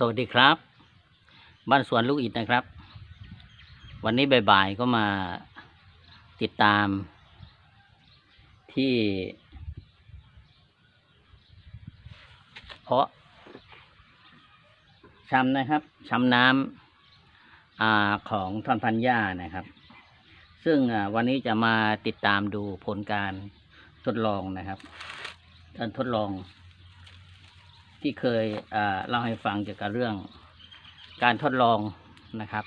สวัสดีครับ บ้านสวนลูกอิดนะครับ วันนี้บ่ายๆก็มาติดตาม ที่ เพาะชำนะครับชำน้ำอของท่อนพันหญ้านะครับ ซึ่งวันนี้จะมาติดตามดูผลการทดลองนะครับ การทดลอง ที่เคยเล่าให้ฟังเกี่ยวกับเรื่องการทดลองนะครับ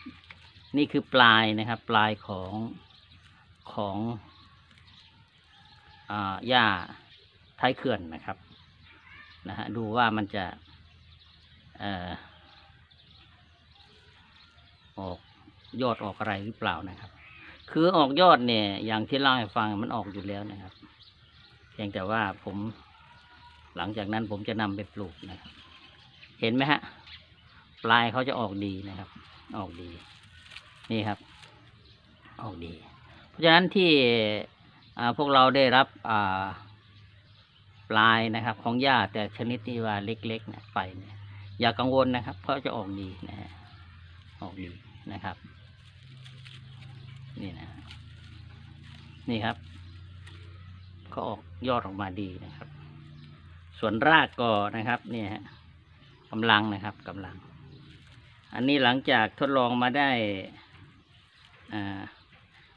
นี่คือปลายนะครับปลายของของอ่าหญ้าท้ายเขื่อนนะครับนะฮะดูว่ามันจะออออกยอดออกอะไรหรือเปล่านะครับ คือออกยอดเนี่ย อย่างที่เล่าให้ฟังมันออกอยู่แล้วนะครับ เพียงแต่ว่าผม หลังจากนั้นผมจะนำไปปลูกนะครับเห็นไหมฮะ ปลายเขาจะออกดีนะครับ ออกดี นี่ครับ ออกดี เพราะฉะนั้นที่พวกเราได้รับปลายนะครับ ของหญ้าแต่ชนิดที่ว่าเล็กๆเนี่ยไปเนี่ยอย่ากังวลนะครับ เพราะจะออกดีนะฮะออกดีนะครับ นี่นะ นี่ครับเขาออกยอดออกมาดีนะครับ ส่วนรากก็นะครับเนี่ยฮะกำลังนะครับกำลัง อันนี้หลังจากทดลองมาได้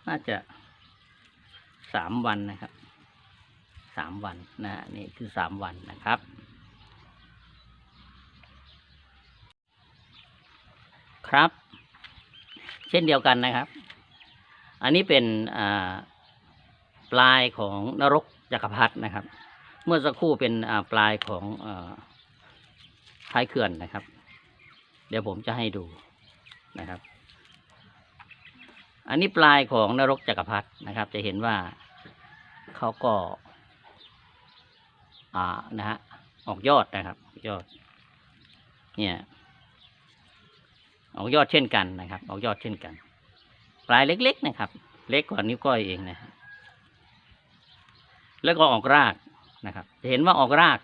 น่าจะสามวันนะครับสามวันนะฮะนี่คือสามวันนะครับ ครับ เช่นเดียวกันนะครับ อันนี้เป็นปลายของนรกจักรพรรดินะครับ เมื่อสักครู่เป็นปลายของอท้ายเขื่อนนะครับ เดี๋ยวผมจะให้ดูนะครับ อันนี้ปลายของนรกจักรพรรดินะครับ จะเห็นว่าเขาก็อ่านะฮะออกยอดนะครับ ยอด เนี่ยออกยอดเช่นกันนะครับ ออกยอดเช่นกัน ปลายเล็ก ๆ นะครับ เล็กกว่านิ้วก้อยเองนะแล้วก็ออกราก นะครับ จะเห็นว่าออกราก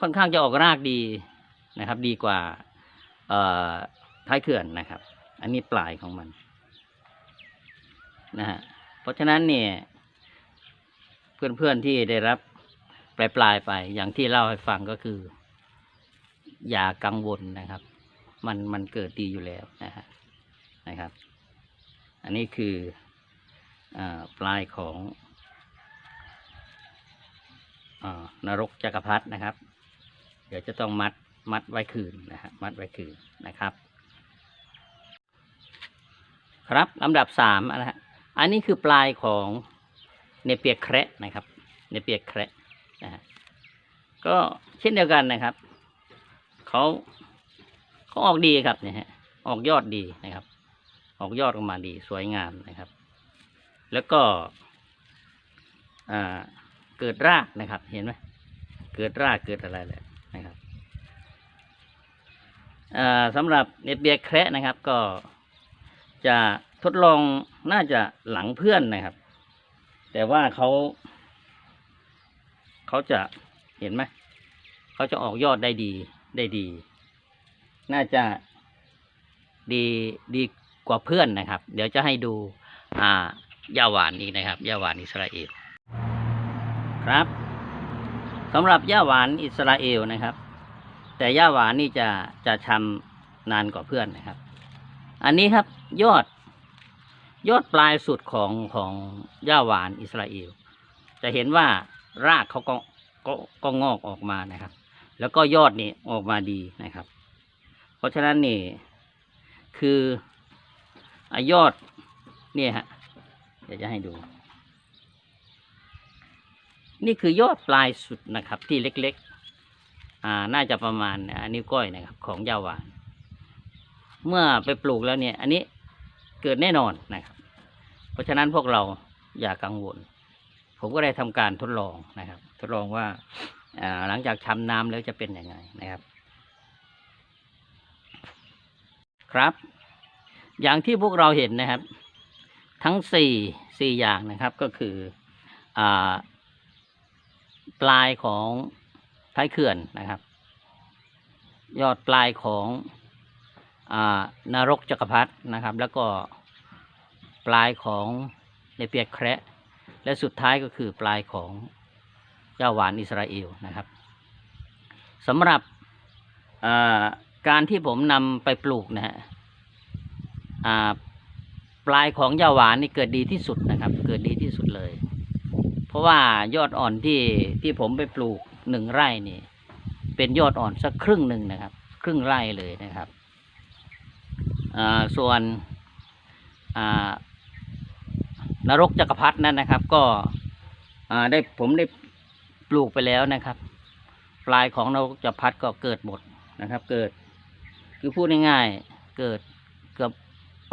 ค่อนข้างจะออกรากดีนะครับ ดีกว่าท้ายเขื่อนนะครับ อันนี้ปลายของมันนะฮะเพราะฉะนั้นเนี่ย เพื่อนๆที่ได้รับปลายปลายไป อย่างที่เล่าให้ฟังก็คือ อย่ากังวลนะครับ มันมันเกิดดีอยู่แล้วนะฮะนะครับ อันนี้คืออปลายของ นรกจักรพรรดินะครับ เดี๋ยวจะต้องมัดมัดไว้คืนนะฮะมัดไว้คืนนะครับ ครับลำดับสามนะฮะอันนี้คือปลายของเนเปียแคระนะครับ เนเปียแคระนะฮะก็เช่นเดียวกันนะครับเขาเขาออกดีครับเนี่ยฮะออกยอดดีนะครับ ออกยอดออกมาดีสวยงามนะครับ แล้วก็อ่า เกิดรากนะครับ เห็นไหมเกิดรากเกิดอะไรเลยนะครับอ่าสำหรับเนเปียแคระนะครับ ก็จะทดลองน่าจะหลังเพื่อนนะครับ แต่ว่าเขาเขาจะเห็นไหมเขาจะออกยอดได้ดีได้ดี น่าจะดีดีกว่าเพื่อนนะครับ เดี๋ยวจะให้ดูอ่ายาหวานอีกนะครับยาหวานอิสราเอล ครับสำหรับย่าหวานอิสราเอลนะครับ แต่ย่าหวานนี่จะจะชำนานกว่าเพื่อนนะครับ อันนี้ครับยอด ยอดปลายสุดของของย่าหวานอิสราเอลจะเห็นว่ารากเขาก็ก็ก็งอกออกมานะครับ แล้วก็ยอดนี่ออกมาดีนะครับ เพราะฉะนั้นนี่คืออยอดเนี่ยฮะเดี๋ยวจะให้ดู นี่คือยอดปลายสุดนะครับ ที่เล็กๆอ่าน่าจะประมาณนิ้วก้อยนะครับ ของยาหวาน เมื่อไปปลูกแล้วเนี่ย อันนี้เกิดแน่นอนนะครับ เพราะฉะนั้นพวกเราอย่ากังวล ผมก็ได้ทำการทดลองนะครับ ทดลองว่าหลังจากชำน้ำแล้วจะเป็นยังไงนะครับ ครับ อย่างที่พวกเราเห็นนะครับ ทั้งสี่สี่อย่างนะครับก็คืออา ปลายของท้ายเขื่อนนะครับ ยอดปลายของอนรกจักรพรรดินะครับ แล้วก็ปลายของเนเปียกแคระและสุดท้ายก็คือปลายของเจ้าหวานอิสราเอลนะครับสำหรับการที่ผมนำไปปลูกนะฮะปลายของเจ้าหวานนี่เกิดดีที่สุดนะครับ เกิดดีที่สุดเลย เพราะว่ายอดอ่อนที่ที่ผมไปปลูกหนึ่งไร่นี่ เป็นยอดอ่อนสักครึ่งหนึ่งนะครับ ครึ่งไร่เลยนะครับส่วนนรกจักรพรรดินั่นนะครับ ก็ได้ผมได้ปลูกไปแล้วนะครับ ปลายของนรกจักรพรรดิก็เกิดหมดนะครับ เกิดคือพูดง่ายๆเกิดเกือบ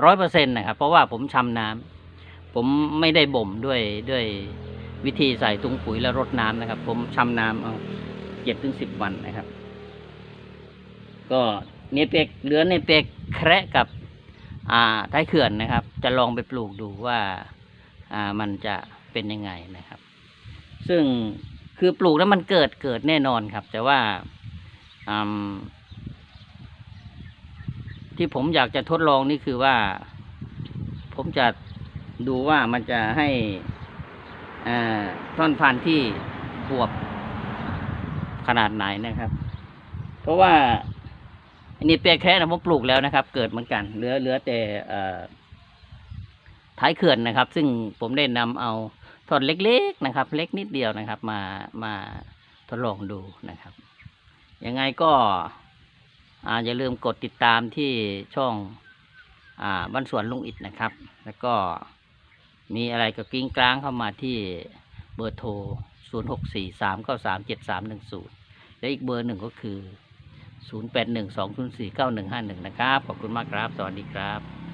ร้อยเปอร์เซ็นต์นะครับ เพราะว่าผมชำน้ำผมไม่ได้บ่มด้วยด้วย วิธีใส่ถุงปุ๋ยและรดน้ำนะครับ ผมชำน้ำเอาเจ็ดถึงสิบวันนะครับ ก็เนเปกเหลือเนเปกแคระกับอ่าท้ายเขื่อนนะครับ จะลองไปปลูกดูว่าอ่ามันจะเป็นยังไงนะครับ ซึ่งคือปลูกแล้วมันเกิดเกิดแน่นอนครับ แต่ว่าอืมที่ผมอยากจะทดลองนี่คือว่า ผมจะดูว่ามันจะให้ อ่าท่อนพันธุ์ที่บวบขนาดไหนนะครับ เพราะว่าอันนี้เปียแคระนะผมปลูกแล้วนะครับ เกิดเหมือนกันเหลือเหลือแต่ท้ายเขื่อนนะครับ ซึ่งผมได้นำเอาทอนเล็กๆนะครับ เล็กนิดเดียวนะครับ มามาทดลองดูนะครับยังไงก็ออย่าลืมกดติดตามที่ช่องอบ้านสวนลุงอิดนะครับ แล้วก็ มีอะไรก็กิ้งกลางเข้ามาที่เบอร์โทร 0 6 4 3 9 3 7 3 1 0 และอีกเบอร์หนึ่งก็คือ 0 8 1 2 0 4 9 1 5 1 นะครับ ขอบคุณมากครับ สวัสดีครับ